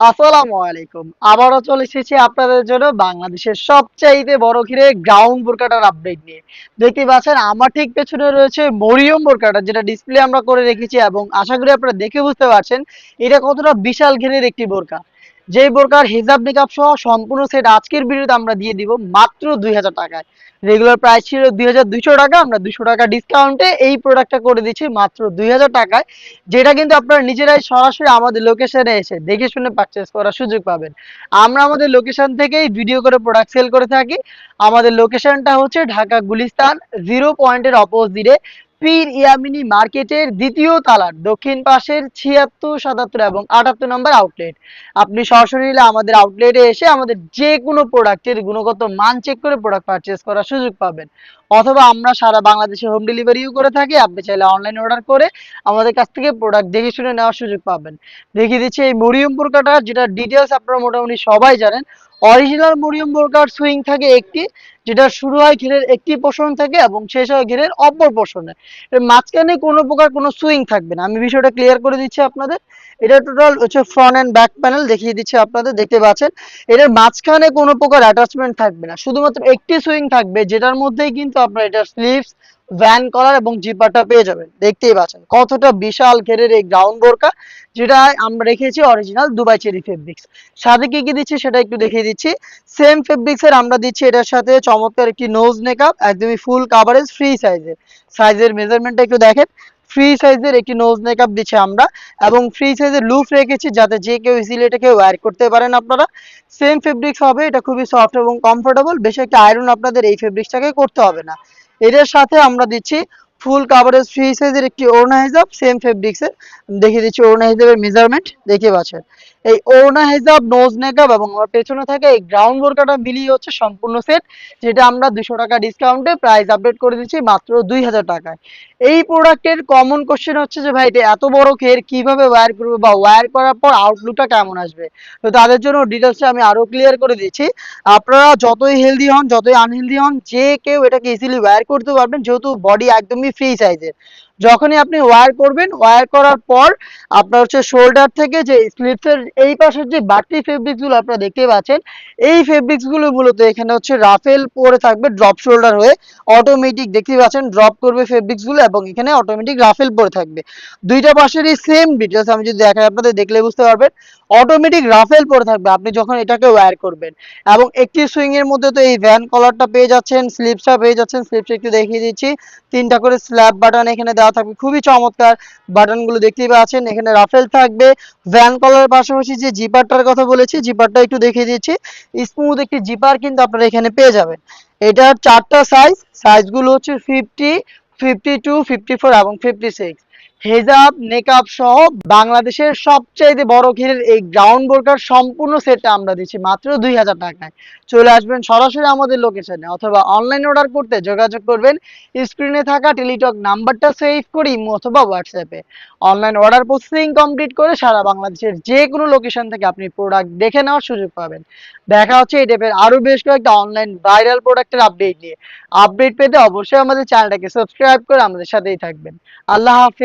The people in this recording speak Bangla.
আসসালামু আলাইকুম। আবারও চলে এসেছি আপনাদের জন্য বাংলাদেশের সবচাইতে বড় ঘিরে গ্রাউন্ড বোরকাটার আপডেট নিয়ে। দেখতে পাচ্ছেন, আমার ঠিক পেছনে রয়েছে মরিয়ম বোরকাটার যেটা ডিসপ্লে আমরা করে রেখেছি এবং আশা করি আপনারা দেখে বুঝতে পারছেন এটা কতটা বিশাল ঘিরের একটি বোরকা যেই বোরকার হিজাব নিকাব সহ সম্পূর্ণ সেট আজকের ভিডিওতে আমরা দিয়ে দিব মাত্র দুই হাজার টাকায়। রেগুলার প্রাইস ছিল দুই হাজার দুইশো টাকা, আমরা দুশো টাকা ডিসকাউন্টে এই প্রোডাক্টটা করে দিচ্ছি মাত্র দুই হাজার টাকায়, যেটা কিন্তু আপনারা নিজেরাই সরাসরি আমাদের লোকেশনে এসে দেখে শুনে পারচেস করার সুযোগ পাবেন। আমরা আমাদের লোকেশন থেকেই ভিডিও করে প্রোডাক্ট সেল করে থাকি। আমাদের লোকেশনটা হচ্ছে ঢাকা গুলিস্তান জিরো পয়েন্টের অপোজিটে পীর ইয়ামিনী মার্কেটের দ্বিতীয় তালার দক্ষিণ পাশের ছিয়াত্তর, সাতাত্তর এবং আটাত্তর নম্বর আউটলেট আপনি সরাসরি নিলে আমাদের আউটলেটে এসে আমাদের যে কোনো প্রোডাক্টের গুণগত মান চেক করে প্রোডাক্ট পারচেস করার সুযোগ পাবেন। অথবা আমরা সারা বাংলাদেশে হোম ডেলিভারিও করে থাকি, আপনি চাইলে অনলাইন অর্ডার করে আমাদের কাছ থেকে প্রোডাক্ট দেখে শুনে নেওয়ার সুযোগ পাবেন। দেখিয়ে দিচ্ছি এই মরিয়ম বোরকাটা যেটা ডিটেলস আপনারা মোটামুটি সবাই জানেন। অরিজিনাল মরিয়ম বোরকার সুইং থাকে একটি, যেটা শুরু হয় ঘিরের একটি পোষণ থেকে এবং শেষ হয় ঘিরের অপর পোষণে মাঝখানে কোনো প্রকার কোনো সুইং থাকবে না। আমি বিষয়টা ক্লিয়ার করে দিচ্ছি আপনাদের। এটা টোটাল হচ্ছে ফ্রন্ট অ্যান্ড ব্যাক প্যানেল দেখিয়ে দিচ্ছি আপনাদের, দেখতে পাচ্ছেন? এটার মাঝখানে কোনো প্রকার অ্যাটাচমেন্ট থাকবে না। শুধুমাত্র একটি সুইং থাকবে, যেটার মধ্যেই কিন্তু আপনার এটার স্লিভস ভ্যান কলার এবং জিপারটা পেয়ে যাবেন। দেখতেই পাচ্ছেন, কতটা বিশাল ঘেরের এই গ্রাউন্ড বোরকা, যেটা আমরা রেখেছি অরিজিনাল দুবাই চেরি ফেব্রিক্স সাথে কি কি দিচ্ছি সেটা একটু দেখিয়ে দিচ্ছি। সেম ফেব্রিক্স এর আমরা দিচ্ছি এটার সাথে চমৎকার একটি নোজ মেকআপ একদমই ফুল কাভারেজ ফ্রি সাইজের সাইজের মেজারমেন্টটা একটু দেখেন। ফ্রি সাইজের একটি নোজ মেকআপ দিচ্ছি আমরা এবং ফ্রি সাইজের লুফ রেখেছি যাতে যে কেউ ইজিলি এটাকে ওয়্যার করতে পারেন আপনারা। সেম ফেব্রিক্স হবে, এটা খুবই সফট এবং কমফোর্টেবল বেশি একটা আয়রন আপনাদের এই ফেব্রিক্সটাকে করতে হবে না। এটার সাথে আমরা দিচ্ছি ফুল কাভারেজ ফ্রি সাইজের একটি ওড়না হিজাব সেম ফেব্রিক্সের দেখিয়ে দিচ্ছি ওড়না হিজাবের মেজারমেন্ট দেখে পাচ্ছেন। এই ওড়না হিজাব নোজ মেকআপ এবং আমার পেছনে থাকে এই গ্রাউন্ড বোরকাটা মিলিয়ে হচ্ছে সম্পূর্ণ সেট যেটা আমরা দুশো টাকা ডিসকাউন্টে প্রাইস আপডেট করে দিচ্ছি মাত্র দুই হাজার টাকায়। এই প্রোডাক্টের কমন কোশ্চেন হচ্ছে যে, ভাই, এটা এত বড় খের কীভাবে ওয়্যার করবে বা ওয়্যার করার পর আউটলুকটা কেমন আসবে? তো তাদের জন্য ডিটেলসটা আমি আরও ক্লিয়ার করে দিচ্ছি। আপনারা যতই হেলদি হন, যতই আনহেলদি হন, যে কেউ এটাকে ইজিলি ওয়্যার করতে পারবেন, যেহেতু বডি একদমই ফ্রি সাইজের যখনই আপনি ওয়্যার করবেন ওয়ার করার পর আপনার হচ্ছে শোল্ডার থেকে যে স্লিপসের এই পাশের যে বাড়তি ফেব্রিক্সগুলো আপনারা দেখতে পাচ্ছেন, এই ফেব্রিক্সগুলো মূলত এখানে হচ্ছে রাফেল পরে থাকবে ড্রপ শোল্ডার হয়ে। অটোমেটিক দেখতে পাচ্ছেন ড্রপ করবে ফেব্রিক্সগুলো এবং এখানে অটোমেটিক রাফেল পরে থাকবে। দুইটা পাশেরই সেম ডিটেলস আমি যদি দেখাই, আপনাদের দেখলে বুঝতে পারবেন। অটোমেটিক রাফেল পরে থাকবে। আপনি যখন এটাকে ওয়্যার করবেন। এবং একটি সুইং এর মধ্যে তো এই ভ্যান কলারটা পেয়ে যাচ্ছেন স্লিপসটা পেয়ে যাচ্ছেন। স্লিপস একটু দেখিয়ে দিচ্ছি। তিনটা করে স্ল্যাব বাটন এখানে দেওয়া থাকবে। খুবই চমৎকার বাটনগুলো দেখতেই পাচ্ছেন। এখানে রাফেল থাকবে। ভ্যান কলারের পাশাপাশি যে জিপারটার কথা বলেছি জিপারটা একটু দেখিয়ে দিচ্ছি। স্মুথ একটি জিপার কিন্তু আপনারা এখানে পেয়ে যাবেন। এটার চারটা সাইজ সাইজগুলো হচ্ছে fifty fifty two fifty four এবং ফিফটি সিক্স হেজাব নেকআপ সহ বাংলাদেশের সবচাইতে বড় ঘিরের এই গ্রাউন্ড বোরকার সম্পূর্ণ সেটটা আমরা দিচ্ছি মাত্র দুই হাজার টাকায়। চলে আসবেন সরাসরি আমাদের লোকেশনে অথবা অনলাইন অর্ডার করতে যোগাযোগ করবেন। স্ক্রিনে থাকা টেলিটক নাম্বারটা সেভ করি অথবা হোয়াটসঅ্যাপে অনলাইন অর্ডার প্রসেসিং কমপ্লিট করে সারা বাংলাদেশের যে কোনো লোকেশন থেকে আপনি প্রোডাক্ট দেখে নেওয়ার সুযোগ পাবেন। দেখা হচ্ছে এই টাইপের আরও বেশ কয়েকটা অনলাইন ভাইরাল প্রোডাক্টের আপডেট নিয়ে। আপডেট পেতে অবশ্যই আমাদের চ্যানেলটাকে সাবস্ক্রাইব করে আমাদের সাথেই থাকবেন। আল্লাহ